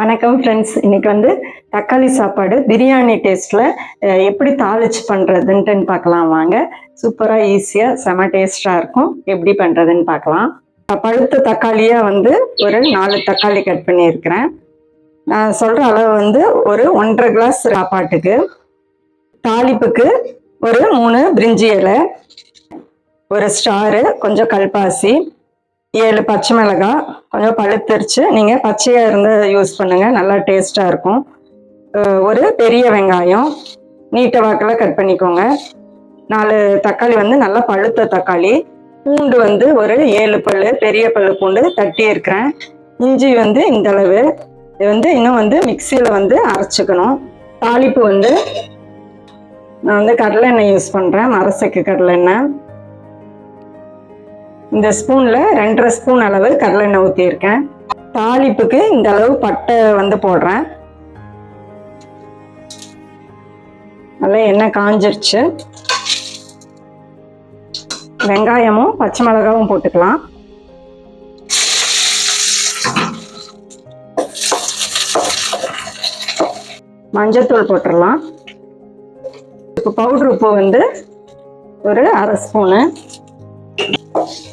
வணக்கம் ஃப்ரெண்ட்ஸ் இன்னைக்கு வந்து தக்காளி சாப்பாடு பிரியாணி டேஸ்ட்டில் எப்படி தாளிச்சு பண்ணுறதுன்ட்டு பார்க்கலாம். வாங்க. சூப்பராக ஈஸியாக செம டேஸ்டாக இருக்கும். எப்படி பண்ணுறதுன்னு பார்க்கலாம். பழுத்த தக்காளியாக வந்து ஒரு நாலு தக்காளி கட் பண்ணியிருக்கிறேன். நான் சொல்கிற அளவு வந்து ஒரு ஒன்றரை கிளாஸ் சாப்பாட்டுக்கு தாளிப்புக்கு ஒரு மூணு பிரிஞ்சி இலை ஒரு ஸ்டாரு கொஞ்சம் கல்பாசி ஏழு பச்சை மிளகாய் கொஞ்சம் பழுத்தரிச்சு நீங்கள் பச்சையாக இருந்து யூஸ் பண்ணுங்கள் நல்லா டேஸ்ட்டாக இருக்கும். ஒரு பெரிய வெங்காயம் நீட்ட வாக்கில் கட் பண்ணிக்கோங்க. நாலு தக்காளி வந்து நல்லா பழுத்த தக்காளி. பூண்டு வந்து ஒரு ஏழு பல் பெரிய பல் பூண்டு தட்டி இருக்கிறேன். இஞ்சி வந்து இந்த அளவு. இது வந்து இன்னும் வந்து மிக்சியில் வந்து அரைச்சிக்கணும். தாளிப்பு வந்து நான் வந்து கடலை எண்ணெய் யூஸ் பண்ணுறேன் மரசக்கு கடலை எண்ணெய் இந்த ஸ்பூனில் ரெண்டரை ஸ்பூன் அளவு கடலெண்ணெய் ஊற்றியிருக்கேன் தாளிப்புக்கு இந்த அளவு பட்டை வந்து போடுறேன். நல்லா எண்ணெய் காஞ்சிருச்சு. வெங்காயமும் பச்சை மிளகாவும் போட்டுக்கலாம். மஞ்சத்தூள் போட்டுடலாம். இப்போ பவுட்ரு உப்பு வந்து ஒரு அரை ஸ்பூனு.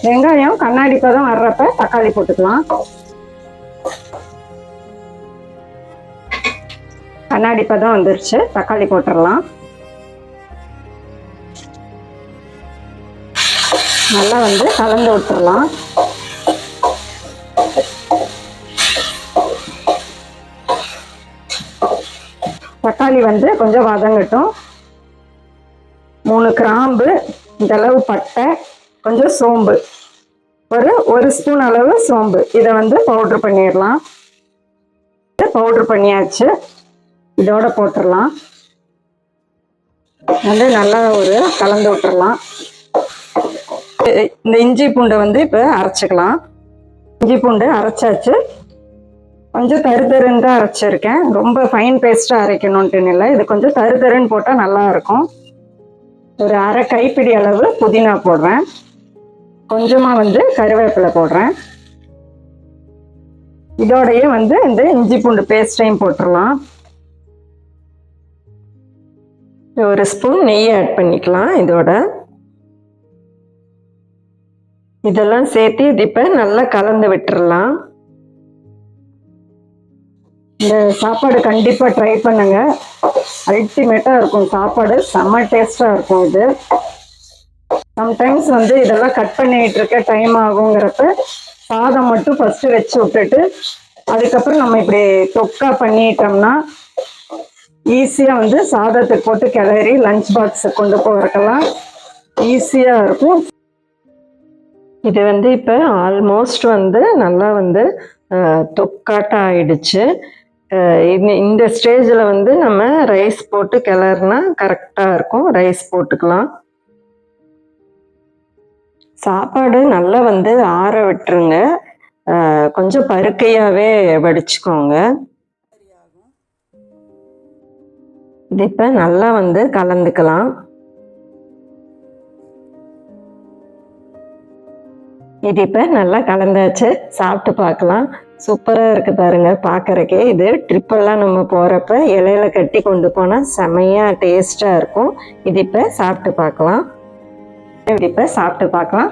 வெங்காயம் கண்ணாடி பதம் வர்றப்ப தக்காளி போட்டுக்கலாம். கண்ணாடி பதம் வந்துருச்சு தக்காளி போட்டுடலாம். நல்லா வந்து கலந்து விட்டுறலாம் தக்காளி வந்து கொஞ்சம் வதங்கட்டும். மூணு கிராம்பு இந்த அளவு பட்டை கொஞ்சம் சோம்பு. ஒரு ஒரு ஸ்பூன் அளவு சோம்பு. இதை வந்து பவுட்ரு பண்ணிடலாம் பவுட்ரு பண்ணியாச்சு. இதோட போட்டுடலாம் வந்து நல்லா ஒரு கலந்து விட்டுறலாம் இந்த இஞ்சி பூண்டை வந்து இப்போ அரைச்சிக்கலாம். இஞ்சி பூண்டு அரைச்சாச்சு. கொஞ்சம் தரு தருன்னு தான் அரைச்சிருக்கேன். ரொம்ப ஃபைன் பேஸ்ட்டாக அரைக்கணுன்ட்டுன்னு இல்லை இது கொஞ்சம் தரு தருன்னு போட்டால் நல்லா இருக்கும். ஒரு அரை கைப்பிடி அளவு புதினா போடுறேன். கொஞ்சமாக வந்து கருவேப்பிலை போடுறேன். இதோடயே வந்து இந்த இஞ்சி பூண்டு பேஸ்ட்டையும் போட்டுடலாம் ஒரு ஸ்பூன் நெய் ஆட் பண்ணிக்கலாம் இதோட. இதெல்லாம் சேர்த்து இது இப்போ நல்லா கலந்து விட்டுறலாம். இந்த சாப்பாடு கண்டிப்பாக ட்ரை பண்ணுங்க. அல்டிமேட்டாக இருக்கும் சாப்பாடு. செம்ம டேஸ்ட்டாக இருக்கும் இது. சம்டைம்ஸ் வந்து இதெல்லாம் கட் பண்ணிட்டு இருக்க டைம் ஆகுங்கிறப்ப சாதம் மட்டும் ஃபர்ஸ்ட் வச்சு விட்டுட்டு அதுக்கப்புறம் நம்ம இப்படி தொக்கா பண்ணிட்டோம்னா ஈஸியாக வந்து சாதத்துக்கு போட்டு கிளறி லஞ்ச் பாக்ஸுக்கு கொண்டு போகிறதுக்கெல்லாம் ஈஸியாக இருக்கும். இது வந்து இப்போ ஆல்மோஸ்ட் வந்து நல்லா வந்து தொக்காட்டம் ஆயிடுச்சு. இந்த இந்த ஸ்டேஜில் வந்து நம்ம ரைஸ் போட்டு கிளறுனா கரெக்டாக இருக்கும். ரைஸ் போட்டுக்கலாம். சாப்பாடு நல்லா வந்து ஆற விட்டுருங்க. கொஞ்சம் பருக்கையாகவே வடிச்சுக்கோங்க. இது இப்போ நல்லா வந்து கலந்துக்கலாம். இது இப்போ நல்லா கலந்தாச்சு. சாப்பிட்டு பார்க்கலாம். சூப்பராக இருக்கு பாருங்க பார்க்கறக்கே இது ட்ரிப்பெல்லாம் நம்ம போகிறப்ப இலையில கட்டி கொண்டு போனால் செமையாக டேஸ்ட்டாக இருக்கும். இது இப்போ சாப்பிட்டு பார்க்கலாம். இது இப்போ சாப்பிட்டு பார்க்கலாம்.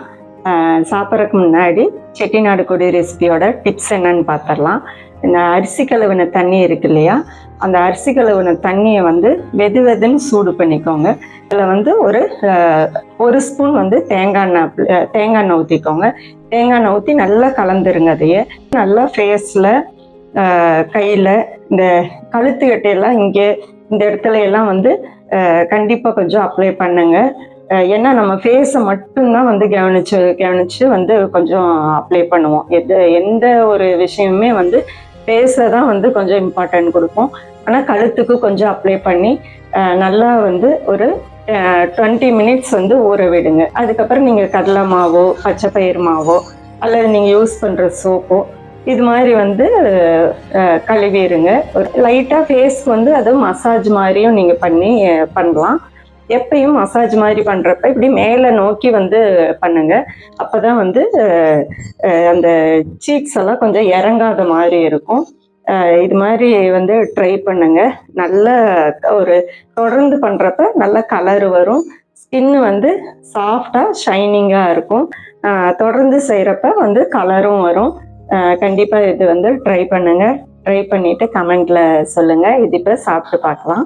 சாப்பிட்றதுக்கு முன்னாடி செட்டிநாடு கொடி ரெசிபியோட டிப்ஸ் என்னன்னு பார்த்துடலாம் இந்த அரிசி கழுவின தண்ணி இருக்கு இல்லையா? அந்த அரிசி கழுவின தண்ணியை வந்து வெது வெதுன்னு சூடு பண்ணிக்கோங்க. இதில் வந்து ஒரு ஒரு ஸ்பூன் வந்து தேங்காய் எண்ணெய் தேங்காய் எண்ணெய் ஊற்றிக்கோங்க தேங்காய் எண்ணெய் ஊற்றி நல்லா கலந்துருங்க அதையே. நல்லா ஃபேஸில் கையில் இந்த கழுத்து கட்டையெல்லாம் இங்கே இந்த இடத்துல எல்லாம் வந்து கண்டிப்பாக கொஞ்சம் அப்ளை பண்ணுங்கள் ஏன்னா நம்ம ஃபேஸை மட்டும்தான் வந்து கவனிச்சு கவனிச்சு வந்து கொஞ்சம் அப்ளை பண்ணுவோம். எது எந்த ஒரு விஷயமுமே வந்து ஃபேஸை தான் வந்து கொஞ்சம் இம்பார்ட்டன்ட் கொடுப்போம் ஆனால் கழுத்துக்கு கொஞ்சம் அப்ளை பண்ணி நல்லா வந்து ஒரு டுவெண்ட்டி மினிட்ஸ் வந்து ஊற விடுங்க. அதுக்கப்புறம் நீங்கள் கடலை மாவோ பச்சை பயிர் மாவோ அல்லது நீங்கள் யூஸ் பண்ணுற சோப்போ இது மாதிரி வந்து கழுவிடுங்க. ஒரு லைட்டாக ஃபேஸ்க்கு வந்து அது மசாஜ் மாதிரியும் நீங்கள் பண்ணி பண்ணலாம். எப்பயும் மசாஜ் மாதிரி பண்ணுறப்ப இப்படி மேலே நோக்கி வந்து பண்ணுங்க. அப்போ தான் வந்து அந்த சீக்ஸ் எல்லாம் கொஞ்சம் இறங்காத மாதிரி இருக்கும். இது மாதிரி வந்து ட்ரை பண்ணுங்க. நல்ல ஒரு தொடர்ந்து பண்ணுறப்ப நல்ல கலர் வரும். ஸ்கின் வந்து சாஃப்டாக ஷைனிங்காக இருக்கும். தொடர்ந்து செய்கிறப்ப வந்து கலரும் வரும். கண்டிப்பாக இது வந்து ட்ரை பண்ணுங்க. ட்ரை பண்ணிட்டு கமெண்ட்ல சொல்லுங்க. இது இப்போ சாப்பிட்டு பார்க்கலாம்.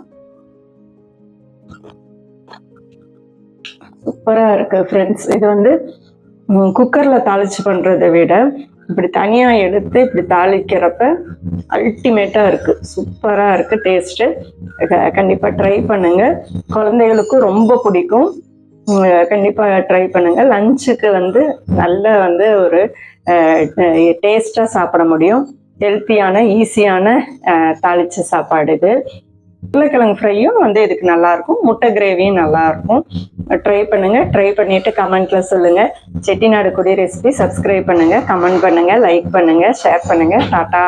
சூப்பராக இருக்குது ஃப்ரெண்ட்ஸ் இது வந்து குக்கரில் தாளிச்சு பண்ணுறதை விட இப்படி தனியாக எடுத்து இப்படி தாளிக்கிறப்ப அல்டிமேட்டாக இருக்குது சூப்பராக இருக்குது டேஸ்ட்டு கண்டிப்பாக ட்ரை பண்ணுங்கள் குழந்தைகளுக்கும் ரொம்ப பிடிக்கும். கண்டிப்பாக ட்ரை பண்ணுங்கள் லஞ்சுக்கு வந்து நல்ல வந்து ஒரு டேஸ்ட்டாக சாப்பிட முடியும். ஹெல்த்தியான ஈஸியான தாளிச்ச சாப்பாடு இது. உருளைக்கிழங்கு ஃப்ரையும் வந்து இதுக்கு நல்லாயிருக்கும். முட்டை கிரேவியும் நல்லாயிருக்கும். ட்ரை பண்ணுங்கள் ட்ரை பண்ணிவிட்டு கமெண்ட்டில் சொல்லுங்கள் செட்டிநாடு குடி ரெசிபி சப்ஸ்கிரைப் பண்ணுங்கள் கமெண்ட் பண்ணுங்கள் லைக் பண்ணுங்கள் ஷேர் பண்ணுங்கள் டாட்டா